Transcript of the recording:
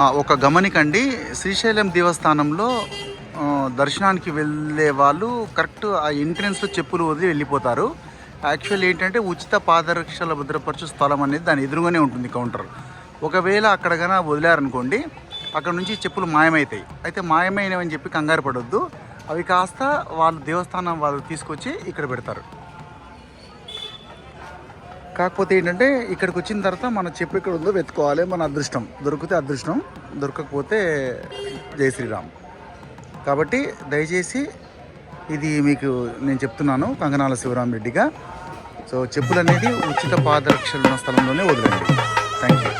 ఒక గమనికండి. శ్రీశైలం దేవస్థానంలో దర్శనానికి వెళ్ళే వాళ్ళు కరెక్ట్ ఆ ఎంట్రెన్స్లో చెప్పులు వదిలి వెళ్ళిపోతారు. యాక్చువల్ ఏంటంటే ఉచిత పాదరక్షల భద్రపరచు స్థలం అనేది దాని ఎదురుగానే ఉంటుంది కౌంటర్. ఒకవేళ అక్కడ కన్నా వదిలారనుకోండి అక్కడ నుంచి చెప్పులు మాయమవుతాయి అయితే మాయమైనవని చెప్పి కంగారు పడొద్దు. అవి కాస్త వాళ్ళు దేవస్థానం వాళ్ళు తీసుకొచ్చి ఇక్కడ పెడతారు. కాకపోతే ఏంటంటే ఇక్కడికి వచ్చిన తర్వాత మన చెప్పు ఇక్కడ ఉందో వెతుకోవాలి మన అదృష్టం. దొరికితే అదృష్టం దొరకకపోతే జై శ్రీరామ్. కాబట్టి దయచేసి ఇది మీకు నేను చెప్తున్నాను కంగనాల శివరామరెడ్డిగా సో చెప్పులు అనేది ఉచిత పాదరక్షలు ఉన్న స్థలంలోనే వదిలేండి థ్యాంక్ యూ